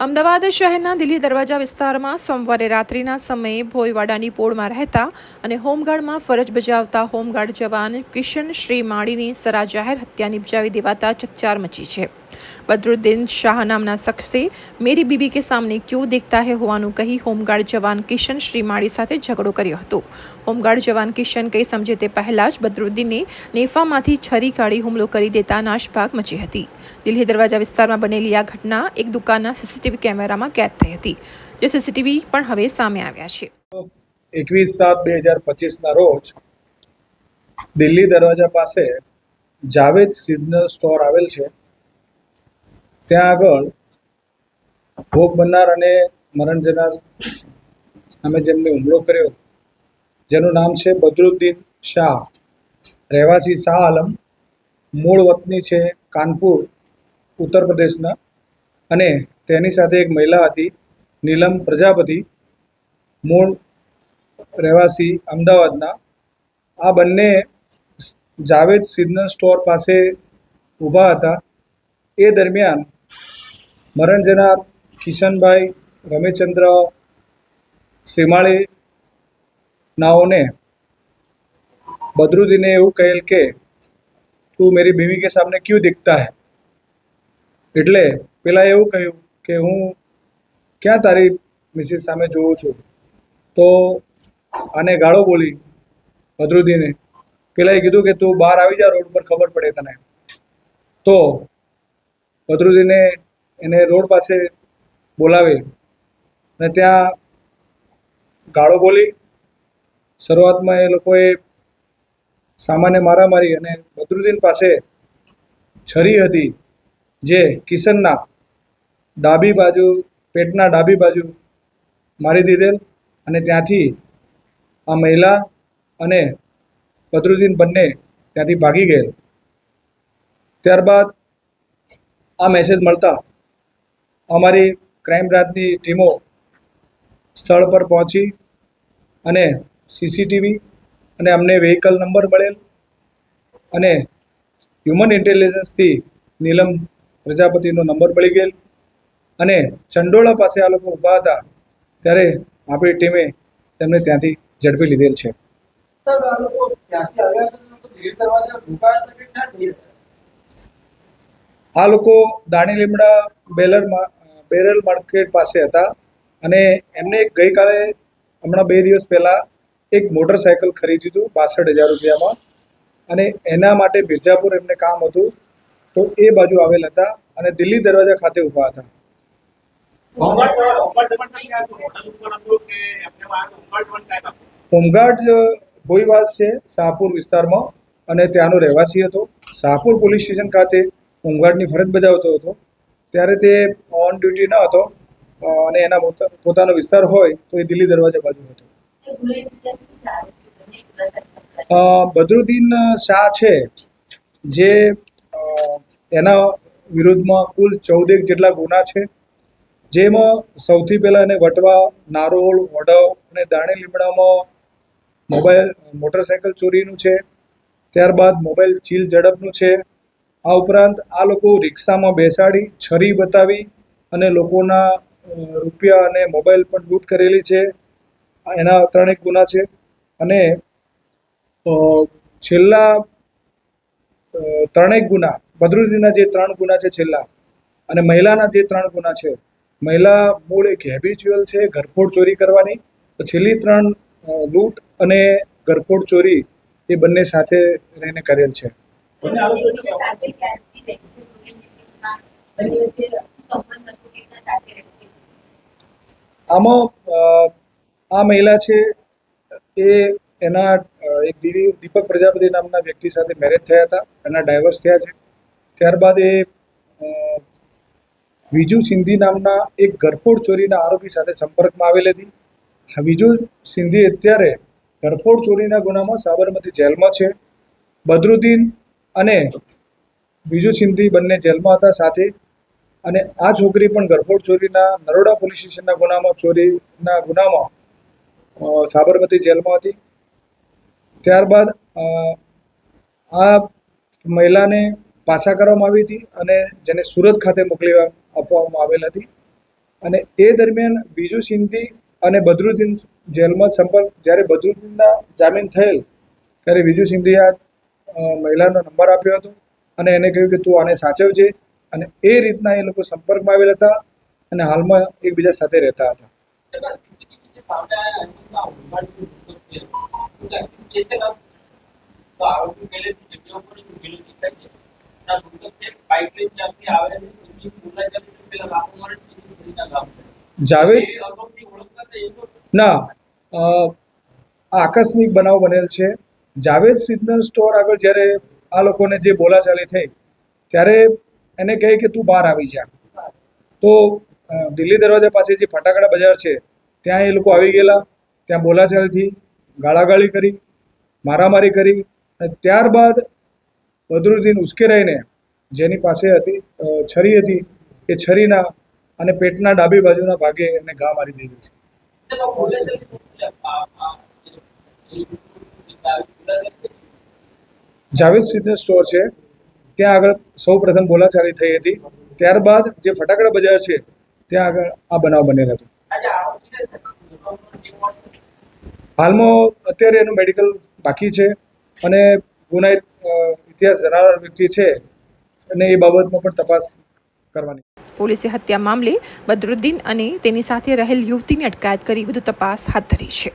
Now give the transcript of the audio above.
અમદાવાદ શહેરના દિલ્હી દરવાજા વિસ્તારમાં સોમવારે રાત્રિના સમયે ભોયવાડાની પોળમાં રહેતા અને હોમગાર્ડમાં ફરજ બજાવતા હોમગાર્ડ જવાન કિશન શ્રી માળીની સરા જાહેર હત્યા નિપજાવી દેવાતા ચકચાર મચી છે. બદરુદ્દીન શાહ નામના શખ્સે મેરી બીબી કે સામને ક્યુ દેખતા હે હોવાનું કહી હોમગાર્ડ જવાન કિશન શ્રી માળી સાથે ઝઘડો કર્યો હતો હોમગાર્ડ જવાન કિશન કંઈ સમજે તે પહેલા જ બદરુદ્દીને નેફામાંથી છરી કાઢી હુમલો કરી દેતા નાશભાગ મચી હતી દિલ્હી દરવાજા વિસ્તારમાં બનેલી આ ઘટના એક દુકાનના સીસીટીવી કેમેરામાં કેદ થઈ હતી જે સીસીટીવી પણ હવે સામે આવ્યા છે એકવીસ સાત બે હજાર પચીસના રોજ દિલ્હી દરવાજા પાસે જાવેદ સિઝનલ સ્ટોર આવેલ છે ત્યાં આગળ ભોગ બનનાર અને મરણ જનાર સામે જેમને હુમલો કર્યો, જેનું નામ છે બદરુદ્દીન શાહ. રહેવાસી શાહ આલમ મૂળ વતની છે કાનપુર, ઉત્તર પ્રદેશના અને તેની સાથે એક મહિલા હતી, નીલમ પ્રજાપતિ. મૂળ રહેવાસી અમદાવાદના. આ બંને જાવેદ સિઝનલ સ્ટોર પાસે ઊભા હતા. એ દરમિયાન મરણ જનાર કિશનભાઈ રમેશચંદ્ર શ્રીમાળી નાઓને બદરુદ્દીને એવું કહેલ કે, તું મેરી બીવી કે સામને ક્યુ દિખતા હૈ? એટલે પેલા એવું કહ્યું કે, હું ક્યાં તારી મિસિસ સામે જોઉં છું? તો આને ગાળો બોલી બદરુદ્દીને પેલાએ કીધું કે, તું બહાર આવી જા, રોડ પર ખબર પડે તને. તો બદરુદ્દીને એને રોડ પાસે બોલાવી અને ત્યાં ગાળો બોલી શરૂઆતમાં એ લોકોએ સામાન્ય મારામારી અને બદરુદ્દીન પાસે છરી હતી જે કિશનના ડાબી બાજુ, પેટના ડાબી બાજુ મારી દીધેલ અને ત્યાંથી આ મહિલા અને બદરુદ્દીન બંને ત્યાંથી ભાગી ગયેલ. ત્યારબાદ આ મેસેજ મળતા અમારી ક્રાઇમ બ્રાન્ચની ટીમો સ્થળ પર પહોંચી અને સીસીટીવી અને અમને વેહિકલ નંબર મળેલ અને હ્યુમન ઇન્ટેલિજન્સથી નીલમ પ્રજાપતિનો નંબર મળી ગયેલ. અને ચંડોળા પાસે આ લોકો ઊભા હતા ત્યારે આપણી ટીમે તેમને ત્યાંથી ઝડપી લીધેલ છે. આ લોકો દાણી લીમડા બેલર મા- બેરલ માર્કેટ પાસે હતા અને એમને ગઈકાલે હમણાં બે દિવસ પહેલાં એક મોટરસાયકલ ખરીદ્યું હતું બાસઠ હજાર રૂપિયામાં. અને એના માટે મિર્ઝાપુર એમને કામ હતું તો એ બાજુ આવેલ હતા અને દિલ્હી દરવાજા ખાતે ઊભા હતા. હોમગાર્ડ ભોઈવાસ છે શાહપુર વિસ્તારમાં અને ત્યાંનો રહેવાસી હતો. શાહપુર પોલીસ સ્ટેશન ખાતે હોમગાર્ડની ફરજ બજાવતો હતો. ત્યારે તે ઓન ડ્યુટી ન હતો અને એના પોતા- પોતાનો વિસ્તાર હોય તો એ દિલ્હી દરવાજા બાજુ હતો. બદરુદ્દીન શાહ છે, જે એના વિરુદ્ધમાં કુલ ચૌદેક જેટલા ગુના છે, જેમાં સૌથી પહેલાં એને વટવા, નારોલ વડવ અને દાણી લીમડામાં મોબાઈલ, મોટરસાયકલ ચોરીનું છે, ત્યારબાદ મોબાઈલ ચીલ ઝડપનું છે આ ઉપરાંત આ લોકો રિક્ષામાં બેસાડી, છરી બતાવી અને લોકોના રૂપિયા અને મોબાઈલ પણ લૂંટ કરેલી છે. એના ત્રણેક ગુના છે. અને છેલ્લા ત્રણેક ગુના, બદરુદ્દીનના જે ત્રણ ગુના છે છેલ્લા અને મહિલાના જે ત્રણ ગુના છે, મહિલા મૂળ એક હેબિચ્યુઅલ છે, ઘરફોડ ચોરી કરવાની. છેલ્લી ત્રણ લૂંટ અને ઘરફોડ ચોરી એ બંને સાથે રહીને કરેલ છે. આમાં આ મહિલા છે, એ એના એક દીદી દીપક પ્રજાપતિ નામના વ્યક્તિ સાથે મેરેજ થયા હતા, એના ડાયવર્સ થયા છે. ત્યારબાદ એ વિજુ સિંધી નામના એક ગરફોડ ચોરીના આરોપી સાથે સંપર્કમાં આવેલી હતી. વિજુ સિંધી અત્યારે ગરફોડ ચોરીના ગુનામાં સાબરમતી જેલમાં છે. બદરુદ્દીન અને બીજુ સિંધી બંને જેલમાં હતા સાથે. અને આ છોકરી પણ ગરફોડ ચોરીના, નરોડા પોલીસ સ્ટેશનના ગુનામાં ચોરીના ગુનામાં સાબરમતી જેલમાં હતી. ત્યારબાદ આ મહિલાને પાછા કરવામાં આવી હતી અને જેને સુરત ખાતે મોકલી આપવામાં આવેલ હતી. અને એ દરમિયાન બીજુ સિંધી અને બદરુદ્દીન જેલમાં સંપર્ક, જ્યારે બદરુદ્દીનના જામીન થયેલ, ત્યારે બીજુ સિંધી આ મહિલાનો નંબર આપ્યો હતો અને એને કહ્યું કે તું આને સાચવજે. અને એ રીતના એ લોકો સંપર્કમાં આવેલા હતા અને હાલમાં એકબીજા સાથે રહેતા હતા. જાવેદ? ના. આ આકસ્મિક બનાવ બનેલ છે. જાવેદ સિગ્નલ સ્ટોર આગળ જ્યારે આ લોકોને જે બોલાચાલી થઈ, ત્યારે એને કહે કે તું બહાર આવી જા. તો દિલ્હી દરવાજા પાસે જે ફટાકડા બજાર છે, ત્યાં એ લોકો આવી ગયેલા, ત્યાં બોલાચાલીથી ગાળાગાળી કરી, મારામારી કરી, અને ત્યારબાદ બદરુદ્દીન ઉશ્કેરાઈને, જેની પાસે હતી છરી હતી, એ છરીના અને પેટના ડાબી બાજુના ભાગે એને ઘા મારી દીધી છે. જાવેદ સિગ્નલ સ્ટોર છે. ત્યાં આગળ સૌ પ્રથમ બોલાચાલી થઈ હતી. ત્યારબાદ જે ફટાકડા બજાર છે, ત્યાં આગળ આ બનાવ બનેલ હતો. હાલમાં અત્યારે એનું મેડિકલ બાકી છે અને ગુનાહિત ઇતિહાસ ધરાવનાર વ્યક્તિ છે અને એ બાબતમાં પણ તપાસ કરવાની. પોલીસે હત્યા મામલે બદરુદ્દીન અને તેની સાથે રહેલ યુવતીની અટકાયત કરી, વધુ તપાસ હાથ ધરી છે.